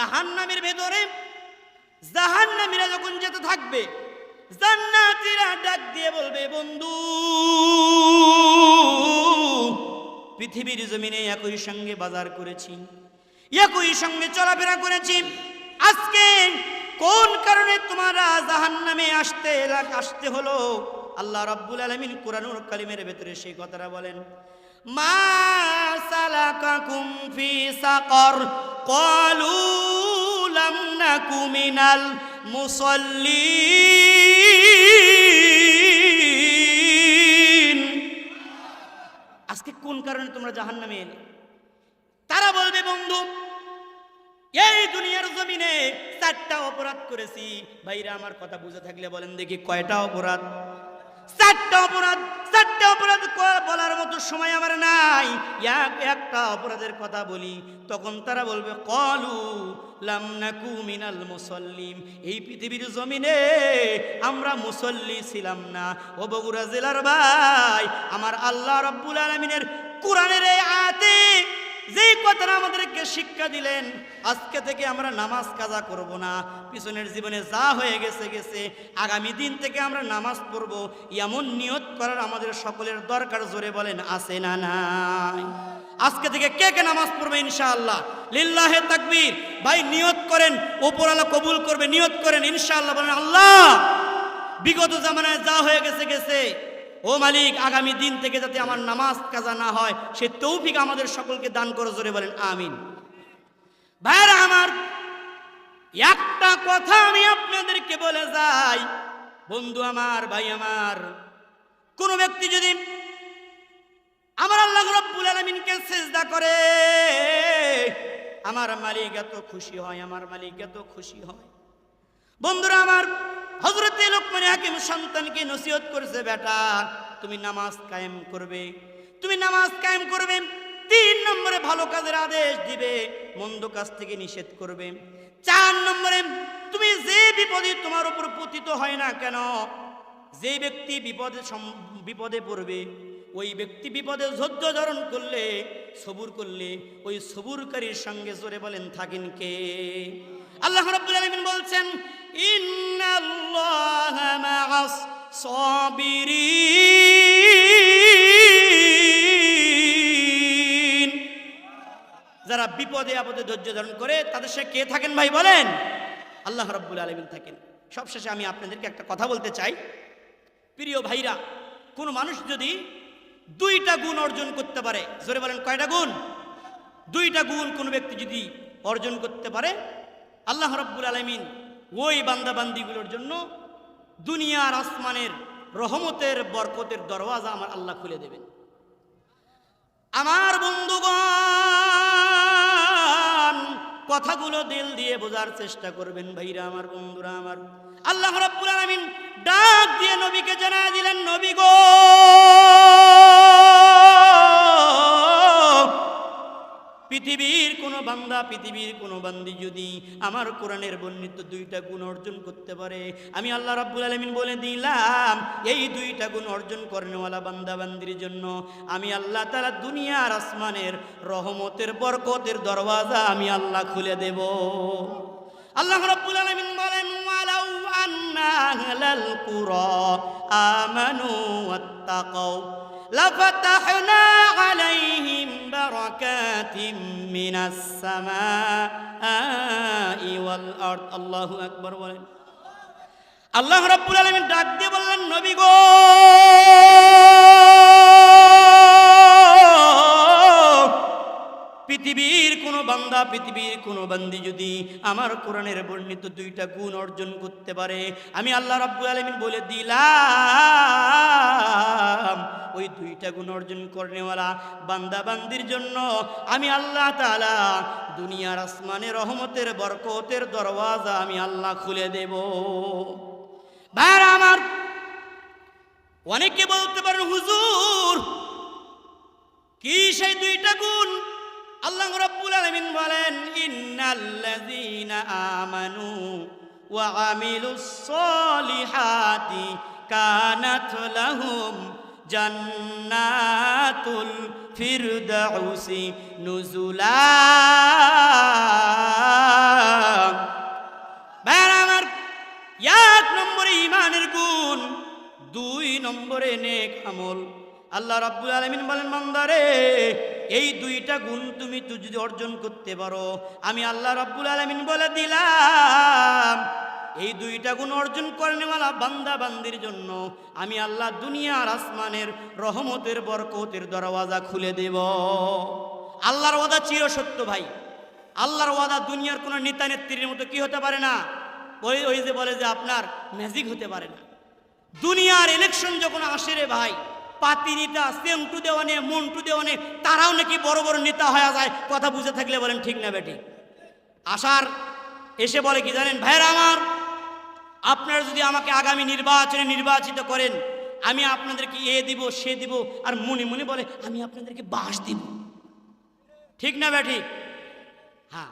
জাহান্নামের ভেতরে, জাহান্নামীরা যখন যেতে থাকবে, জান্নাতীরা ডাক দিয়ে বলবে, বন্ধু, পৃথিবীর জমিনে একই সঙ্গে বাজার করেছি, একই সঙ্গে চলাফেরা করেছি। আজকে কোন কারণে তোমরা জাহান্নামে আসতে লাগ- আসতে হলো? আল্লাহ রাব্বুল আলামিন কোরআনুল কালিমের ভেতরে সেই কথাটা বলেন, মা সালাকাকুম ফি সাকর। ক্বালু লাম নাকু মিনাল মুসাল্লিন আজকে কোন কারণে তোমরা জাহান্নামে এলে? তারা বলবে, বন্ধু, এই দুনিয়ার জমিনে চারটা অপরাধ করেছি। ভাইরা আমার কথা বুঝে থাকলে বলেন, দেখি কয়টা অপরাধ? চারটা অপরাধ চারটা অপরাধ বলার সময় একটা অপরাধের কথা বলি, তখন তারা বলবে মিনাল মুসল্লিম। এই পৃথিবীর জমিনে আমরা মুসল্লি ছিলাম না। ও বগুড়া জেলার ভাই, আমার আল্লাহ রব্বুল আলমিনের কোরআনের এই আয়াতে যেই কথাটা আমাদেরকে শিক্ষা দিলেন, আজকে থেকে আমরা নামাজ কাজা করব না। পিছনের জীবনে যা হয়ে গেছে গেছে। আগামী দিন থেকে আমরা নামাজ পড়ব। এমন নিয়ত করার আমাদের সকলের দরকার, জোরে বলেন, আছে না নাই? আজকে থেকে কে কে নামাজ পড়বে, ইনশাআল্লাহ? লিল্লাহে তাকবীর। ভাই, নিয়ত করেন ওপরালা কবুল করবে, নিয়ত করেন, ইনশাআল্লাহ বলেন, আল্লাহ! বিগত জামানায় যা হয়ে গেছে গেছে। ও মালিক, আগামী দিন থেকে যাতে আমার নামাজ কাজা না হয়, সে তৌফিক আমাদের সকলকে দান করে, জোরে বলেন, আমিন। ভাইরা আমার, একটা কথা আমি আপনাদেরকে বলে যাই। বন্ধু আমার, ভাই আমার, কোন ব্যক্তি যদি আমার আল্লাহ রব্বুল আলমিনকে সেজদা করে, আমার মালিক এত খুশি হয়, আমার মালিক এত খুশি হয়। বন্ধুরা আমার হজরতে লোকমানে হাকিম সন্তানকে নসিহত করেছে, বেটা, তুমি নামাজ কায়েম করবে, তুমি নামাজ কায়েম করবে, তিন নম্বরে ভালো কাজের আদেশ দিবে, মন্দ কাজ থেকে নিষেধ করবে। চার নম্বরে, তুমি যে বিপদে তোমার উপর পতিত হয় না কেন, যে ব্যক্তি বিপদে বিপদে পড়বে, ওই ব্যক্তি বিপদে ধৈর্য ধারণ করলে, সবুর করলে, ওই সবুরকারীর সঙ্গে জোরে বলেন, থাকেন কে? আল্লাহ রাব্বুল আলামিন বলছেন যারা বিপদে আপদে ধৈর্য ধারণ করে, তাদের সে কে থাকেন ভাই বলেন? আল্লাহ রাব্বুল আলামিন থাকেন। সবশেষে আমি আপনাদেরকে একটা কথা বলতে চাই। প্রিয় ভাইরা, কোনো মানুষ যদি দুইটা গুণ অর্জন করতে পারে, জোরে বলেন কয়টা গুণ? দুইটা গুণ কোনো ব্যক্তি যদি অর্জন করতে পারে, আল্লাহ রব্বুল আলমিন ওই বান্দাবান্দিগুলোর জন্য দুনিয়ার আসমানের রহমতের, বরকতের দরওয়াজা আমার আল্লাহ খুলে দেবেন। আমার বন্ধুগণ, কথাগুলো দিল দিয়ে বোঝার চেষ্টা করবেন ভাইরা, আমার বন্ধুরা, আমার। আল্লাহ রাব্বুল আলামিন ডাক দিয়ে নবীকে জানা দিলেন, নবী গো! পৃথিবীর কোন বান্দা, পৃথিবীর কোন বান্দি যদি আমার কোরআনের বর্ণিত দুইটা গুণ অর্জন করতে পারে, আমি আল্লাহ রাব্বুল আলামিন বলে দিলাম, এই দুইটা গুণ অর্জন করেনওয়ালা বান্দা বান্দির জন্য। আমি আল্লাহ তাআলা দুনিয়ার আসমানের রহমতের বরকতের দরওয়াজা আমি আল্লাহ খুলে দেব। আল্লাহ রাব্বুল আলামিন বলেন, ওয়ালাউ আন্না আহলাল কুরা আমানু ওয়াত্তাকাউ, লাফাতাহনা আলাইহিম মিনাস সামাই ওয়াল আরদ আল্লাহু আকবার বলেন। আল্লাহ রাব্বুল আলামিন ডাক দিয়ে বললেন, নবী গো! পৃথিবীর কোন বান্দা, পৃথিবীর কোন বান্দি যদি আমার কোরআনের বর্ণিত দুইটা গুণ অর্জন করতে পারে, আমি আল্লাহ রাব্বুল আলামিন বলে দিলাম, ওই দুইটা গুণ অর্জন করেনেওয়ালা বান্দা বান্দির জন্য আমি আল্লাহ তাআলা দুনিয়ার আসমানে রহমতের, বরকতের দরওয়াজা আমি আল্লাহ খুলে দেব। ভাইরা আমার, অনেকে বলতে পারেন, হুজুর, কি সেই দুইটা গুণ? আল্লাহ রাব্বুল আলামিন বলেন, ইন্নাল্লাযীনা আমানু ওয়া আমিলুস সলিহাতি কানাত লাহুম জান্নাতুল ফিরদাউসি নুজুলা। ভাইরা আমার, এক নম্বরে ইমানের গুণ, দুই নম্বরে নেক আমল। আল্লাহ রাব্বুল আলামিন বলেন, বান্দারে, এই দুইটা গুণ তুমি যদি অর্জন করতে পারো, আমি আল্লাহ রাব্বুল আলামিন বলে দিলাম, এই দুইটা গুণ অর্জন করেনেওয়ালা বান্দা বান্দির জন্য আমি আল্লাহ দুনিয়ার আসমানের রহমতের বরকতের দরওয়াজা খুলে দেব। আল্লাহর ওয়াদা চির সত্য ভাই। আল্লাহর ওয়াদা দুনিয়ার কোনো নেতা নেত্রীর মতো কি হতে পারে না? ওই ওই যে বলে যে আপনার ম্যাজিক হতে পারে না। দুনিয়ার ইলেকশন যখন আসে রে ভাই পাতি নেতা, সেন্টু দেওয়ানে, মন্টু দেওয়ানে, তারাও নাকি বড় বড় নেতা হয়ে যায়। কথা বুঝে থাকলে বলেন, ঠিক না বেটি? আসার এসে বলে কি জানেন? ভাইয়ের আমার, আপনারা যদি আমাকে আগামী নির্বাচনে নির্বাচিত করেন, আমি আপনাদেরকে এ দিব, সে দিব, আর মনে মনে বলে, আমি আপনাদেরকে বাস দিব। ঠিক না ব্যাটি হ্যাঁ।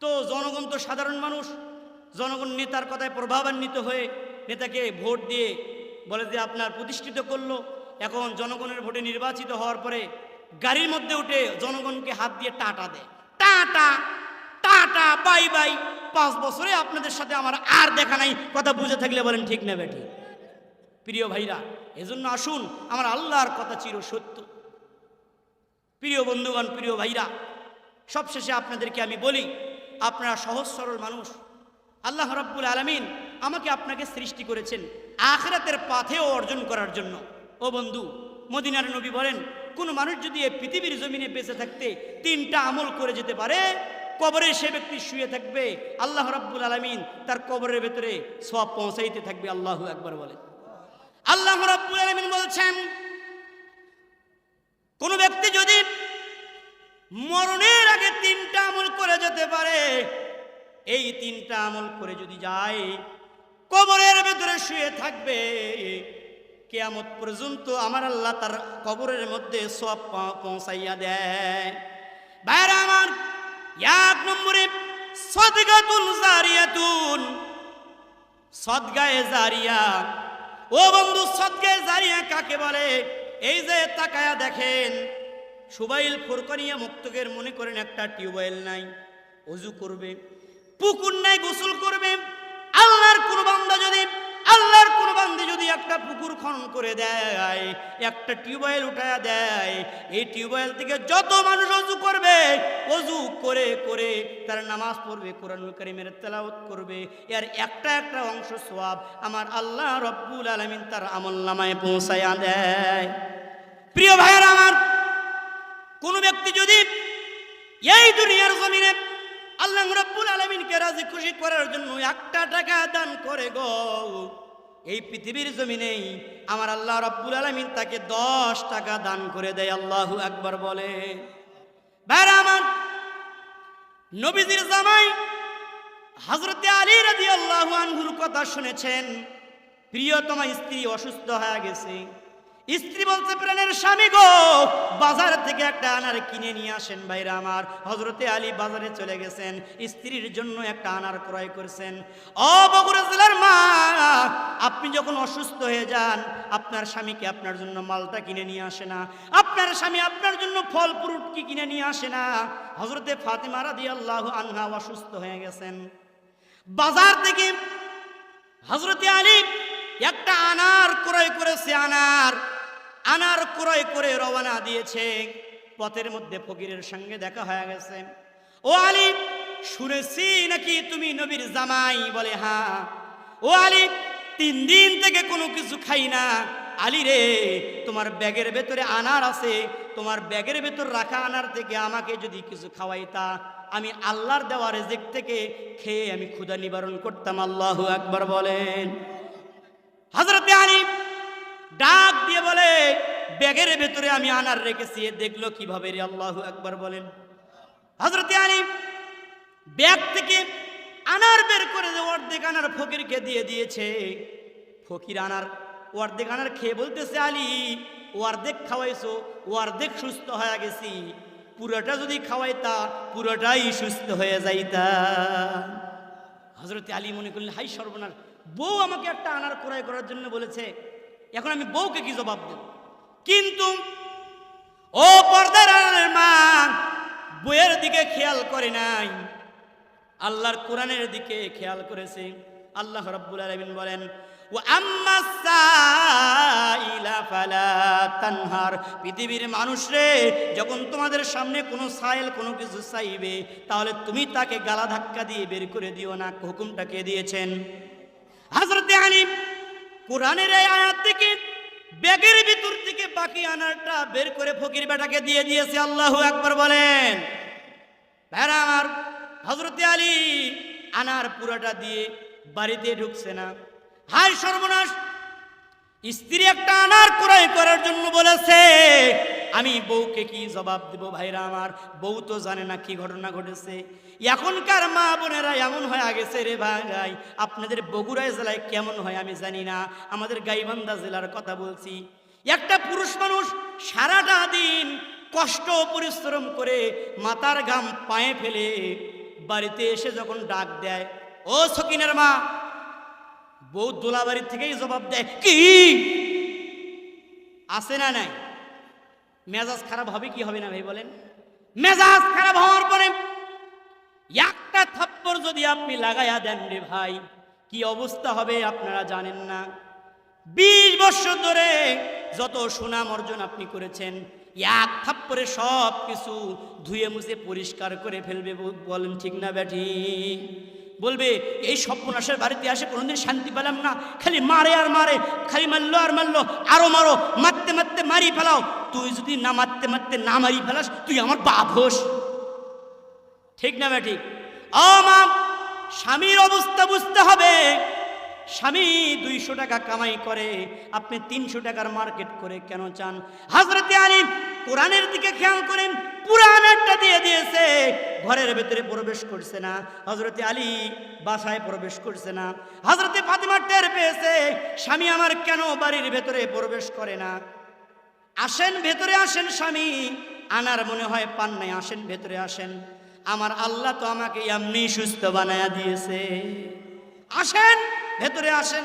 তো জনগণ তো সাধারণ মানুষ। জনগণ নেতার কথায় প্রভাবান্বিত হয়ে নেতাকে ভোট দিয়ে বলে যে, আপনার প্রতিষ্ঠিত করল। এখন জনগণের ভোটে নির্বাচিত হওয়ার পরে গাড়ির মধ্যে উঠে জনগণকে হাত দিয়ে টাটা দেয়। Tata tata, bye bye. পাঁচ বছরে আপনাদের সাথে আমার আর দেখা নাই। কথা বুঝে থাকলে বলেন ঠিক না বেঠি। প্রিয় ভাইরা, এজন্য আসুন, আমার আল্লাহর কথা চির সত্য। প্রিয় বন্ধুগণ, প্রিয় ভাইরা, সবশেষে আপনাদেরকে আমি বলি, আপনারা সহজ সরল মানুষ। আল্লাহ রাব্বুল আলামিন আমাকে আপনাকে সৃষ্টি করেছেন আখরাতের পাথেও অর্জন করার জন্য। ও বন্ধু, মদিনার নবী বলেন, কোন মানুষ যদি এই পৃথিবীর জমিনে বেঁচে থাকতে তিনটা আমল করে যেতে পারে, কবরে সে ব্যক্তি শুয়ে থাকবে, আল্লাহ রাব্বুল আলামিন তার কবরের ভেতরে সব পৌঁছাইতে থাকবে, আল্লাহু একবার বলে। আল্লাহ রাব্বুল আলামিন বলছেন, কোন ব্যক্তি যদি মরণের আগে তিনটা আমল করে যেতে পারে, এই তিনটা আমল করে যদি যায়, কবরের ভেতরে শুয়ে থাকবে কেয়ামত পর্যন্ত আমার আল্লাহ তার কবরের মধ্যে সব পৌঁছাইয়া দেয়। ভাইরা আমার, এক নম্বরে সদগাতুল জারিয়াতুন। সদগায়ে জারিয়া। ও বন্ধু, সদগায়ে জারিয়া কাকে বলে? এই যে তাকায়া দেখেন, সুবাইল ফুরকনিয়া মুক্তকের মনে করেন একটা টিউবওয়েল নাই অজু করবে, পুকুর নাই গোসল করবে, আল্লাহর কোন যদি বান্দি যদি একটা পুকুর খনন করে দেয়, একটা টিউবওয়েল উঠায়া দেয়, এই টিউবওয়েল থেকে যত মানুষ অজু করবে, অজু করে করে তার নামাজ পড়বে, কোরআনুল কারিমের তেলাওয়াত করবে। এর একটা একটা অংশ সোয়াব আমার আল্লাহ রব্বুল আলামিন তার আমল নামায় পৌঁছায়া দেয়। প্রিয় ভাইয়ের আমার, কোন ব্যক্তি যদি এই দুনিয়ার জমিনে আল্লাহ রব্বুল আলমিনকে রাজি খুশি করার জন্য একটা টাকা দান করে গো এই পৃথিবীর জমিনেই আমার আল্লাহ রব্বুল আলমিন তাকে দশ টাকা দান করে দেয়, আল্লাহু একবার বলে। আমার, নবীজির জামাই হজরতে আলী রাজি আল্লাহ আনহুর কথা শুনেছেন। প্রিয়তমা স্ত্রী অসুস্থ হয়ে গেছে। স্ত্রী বলছে, প্রাণের স্বামী গো, বাজার থেকে একটা আনার কিনে নিয়ে আসেন ভাইরা আমার। হজরতে আলী বাজারে চলে গেছেন, স্ত্রীর জন্য একটা আনার ক্রয় করছেন। ও বগুড়া জেলার মা, আপনি যখন অসুস্থ হয়ে যান, আপনার স্বামীকে আপনার জন্য মালটা কিনে নিয়ে আসে না। আপনার স্বামী আপনার জন্য ফল, ফ্রুট কি কিনে নিয়ে আসে না? হজরতে ফাতেমা রাদি আল্লাহ আনহা অসুস্থ হয়ে গেছেন। বাজার থেকে হজরতে আলী একটা আনার ক্রয় করেছে, আনার। আনার ক্রয় করে রওনা দিয়েছে। পথের মধ্যে ফকিরের সঙ্গে দেখা হয়ে গেছে। ও আলী, শুনেছি নাকি তুমি নবীর জামাই বলে? হ্যাঁ। ও আলী, তিন দিন থেকে কোনো কিছু খাই না। আলী রে, তোমার ব্যাগের ভেতরে আনার আছে। তোমার ব্যাগের ভেতর রাখা আনার থেকে আমাকে যদি কিছু খাওয়াইতা, আমি আল্লাহর দেওয়া রেজেক থেকে খেয়ে আমি ক্ষুধা নিবারণ করতাম। আল্লাহ একবার বলেন। হজরতে আলী ডাক দিয়ে বলে ব্যাগের ভেতরে আমি আনার রেখেছি। দেখল কীভাবে রে আল্লাহ একবার বলেন। হজরতে আলী ব্যাগ থেকে আনার বের করে অর্ধেক আনার ফকিরকে দিয়ে দিয়েছে। ফকির আনার অর্ধেক আনার খেয়ে বলতেছে, আলী, অর্ধেক খাওয়াইছো, অর্ধেক সুস্থ হয়ে গেছি। পুরোটা যদি খাওয়াইতা, পুরোটাই সুস্থ হয়ে যাইতা। হজরতে আলী মনে করলেন, হাই সর্বনাশ, বউ আমাকে একটা আনার ক্রয় করার জন্য বলেছে। এখন আমি বউকে কি জবাব দেব? কিন্তু ও পর্দার মা বইয়ের দিকে খেয়াল করে নাই। আল্লাহর কোরআনের দিকে খেয়াল করেছে। আল্লাহ রাব্বুল আলামিন বলেন তানহার। পৃথিবীর মানুষ রে, যখন তোমাদের সামনে কোনো সাইল, কোনো কিছু চাইবে, তাহলে তুমি তাকে গালা ধাক্কা দিয়ে বের করে দিও না, হুকুমটা কে দিয়েছেন? হজরতে আলী, কোরআনের এই আয়াত থেকে ব্যাগের ভিতর থেকে বাকি আনারটা বের করে ফকির বেটাকে দিয়ে দিয়েছে, আল্লাহ একবার বলেন। আমার হজরতে আলী আনার পুরাটা দিয়ে বাড়িতে ঢুকছে না। হায় সর্বনাশ! স্ত্রী একটা আনার ক্রয় করার জন্য বলেছে আমি বউকে কি জবাব দেব ভাইরা আমার? বউ তো জানে না কি ঘটনা ঘটেছে। এখনকার মা বোনেরা এমন হয়ে গেছে রে ভাই। আপনাদের বগুড়ায় জেলায় কেমন হয় আমি জানি না। আমাদের গাইবান্ধা জেলার কথা বলছি। একটা পুরুষ মানুষ সারাটা দিন কষ্ট পরিশ্রম করে মাথার ঘাম পায়ে ফেলে বাড়িতে এসে যখন ডাক দেয়, ও সকিনের মা, বউ দোলা বাড়ির থেকেই জবাব দেয়, কি? আছে না নাই? মেজাজ খারাপ হবে কি হবে না ভাই বলেন? মেজাজ খারাপ হওয়ার পরে একটা থাপ্পড় যদি আপনি লাগাইয়া দেন রে ভাই, কি অবস্থা হবে আপনারা জানেন না। বিশ বছর ধরে যত সুনাম অর্জন আপনি করেছেন, এক থাপ্পরে সব কিছু ধুয়ে মুছে পরিষ্কার করে ফেলবে বলেন ঠিক না ব্যাঠি বলবে, এই সপ্পনাশের বাড়িতে আসে কোনোদিন শান্তি পেলাম না। খালি মারে আর মারে, খালি মারলো আর মারলো, আরও মারো, মারতে মারতে মারি ফেলাও। তুই যদি না মারতে মারতে না মারি ফেলাস, তুই আমার বাপ হোস। ঠিক না ব্যাটি ও মা, স্বামীর অবস্থা বুঝতে হবে। স্বামী দুইশো টাকা কামাই করে, আপনি তিনশো টাকার মার্কেট করে কেন চান? হাজরতে আলী কোরআনের দিকে খেয়াল করেন, পুরাণেরটা দিয়ে দিয়েছে, ঘরের ভেতরে প্রবেশ করছে না। হজরতে আলী বাসায় প্রবেশ করছে না। হজরতে ফাতিমা টের পেয়েছে, স্বামী আমার কেন বাড়ির ভেতরে প্রবেশ করে না? আসেন ভেতরে আসেন স্বামী, আনার মনে হয় পান নাই, আসেন ভেতরে আসেন। আমার আল্লাহ তো আমাকে এমনি সুস্থ বানায়া দিয়েছে। আসেন ভেতরে আসেন।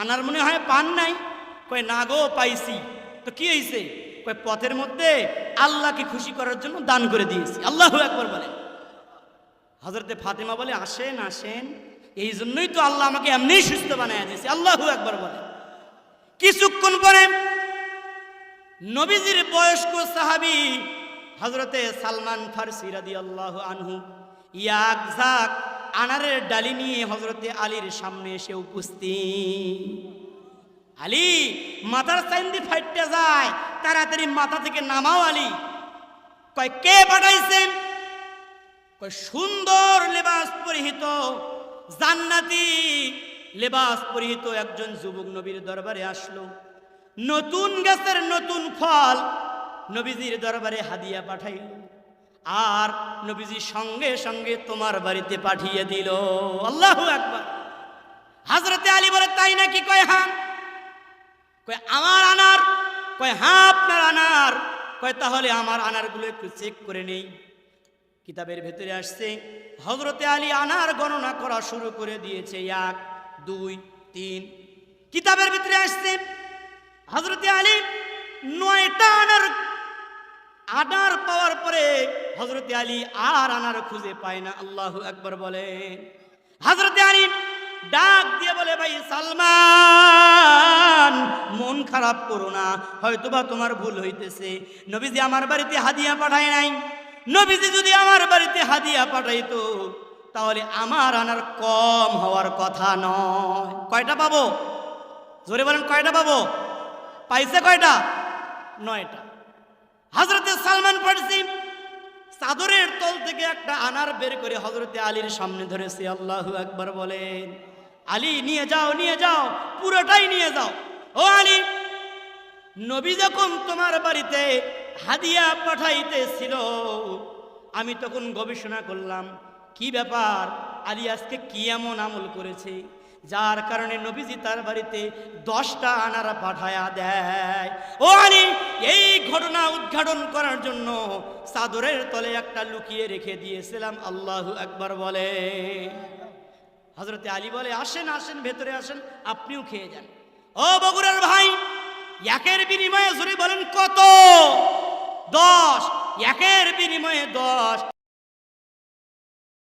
আনার মনে হয় পান নাই। কয়, না গো, পাইছি। তো কি হয়েছে কয়, পথের মধ্যে আল্লাহকে খুশি করার জন্য দান করে দিয়েছি। আল্লাহ একবার বলে। হজরতে ফাতেমা বলে, আসেন আসেন। এই জন্যই তো আল্লাহ আমাকে এমনি সুস্থ বানায়া দিয়েছে। আল্লাহ একবার বলে। কিছুক্ষণ পরে নবীজির বয়স্ক সাহাবি হজরতে সালমান ফারসি রাদি আল্লাহ আনহু, ইয়াক ঝাক আনারের ডালি নিয়ে হজরতে আলীর সামনে এসে উপস্থিত। আলী, মাথার সাইন্দি ফাইটতে যায়, তাড়াতাড়ি মাথা থেকে নামাও আলী। কয়, কে পাঠাইছেন? কয়, সুন্দর লেবাস পরিহিত, জান্নাতি লেবাস পরিহিত একজন যুবক নবীর দরবারে আসলো। নতুন গাছের নতুন ফল নবীজির দরবারে হাদিয়া পাঠাইল। আর নবীজি সঙ্গে সঙ্গে তোমার বাড়িতে পাঠিয়ে দিল। আল্লাহ একবার হাজরতে আলী বলে, তাই নাকি? কয় হ্যাঁ। কয়, আমার আনার? কয় হ্যাঁ আপনার আনার। কয়, তাহলে আমার আনারগুলো একটু চেক করে নেই। কিতাবের ভেতরে আসছে হজরতে আলী আনার গণনা করা শুরু করে দিয়েছে। এক, দুই, তিন। কিতাবের ভিতরে আসছে হজরতে আলী নয়টা আনার আনার পাওয়ার পরে হজরতে আলী আর আনার খুঁজে পায় না, আল্লাহ একবার বলে। হজরতে আলী ডাক দিয়ে বলে, ভাই সালমান, মন খারাপ করো না, হয়তোবা তোমার ভুল হইতেছে। নবীজি আমার বাড়িতে হাদিয়া পাঠায় নাই। নবীজি যদি আমার বাড়িতে হাদিয়া পাঠাইতো, তাহলে আমার আনার কম হওয়ার কথা নয়। কয়টা পাবো? জোরে বলেন, কয়টা পাবো? পাইছে কয়টা? নয়টা। হজরতে সালমান ফার্সি চাদরের তল থেকে একটা আনার বের করে হজরতে আলীর সামনে ধরেছে, আল্লাহ একবার বলেন, আলী, নিয়ে যাও নিয়ে যাও, পুরোটাই নিয়ে যাও। ও আলী, নবী যখন তোমার বাড়িতে হাদিয়া পাঠাইতেছিল, আমি তখন গবেষণা করলাম, কি ব্যাপার? আলী আজকে কি এমন আমল করেছে? যার কারণে নবীজি তার বাড়িতে দশটা আনারা পাঠায়া দেয়। ও আলী, এই ঘটনা উদ্ঘাটন করার জন্য চাদরের তলে একটা লুকিয়ে রেখে দিয়েছিলাম, আল্লাহ একবার বলে। হজরতে আলী বলে, আসেন আসেন, ভেতরে আসেন, আপনিও খেয়ে যান। ও বগুড়ার ভাই, একের বিনিময়ে জোরে বলেন, কত? দশ। একের বিনিময়ে দশ।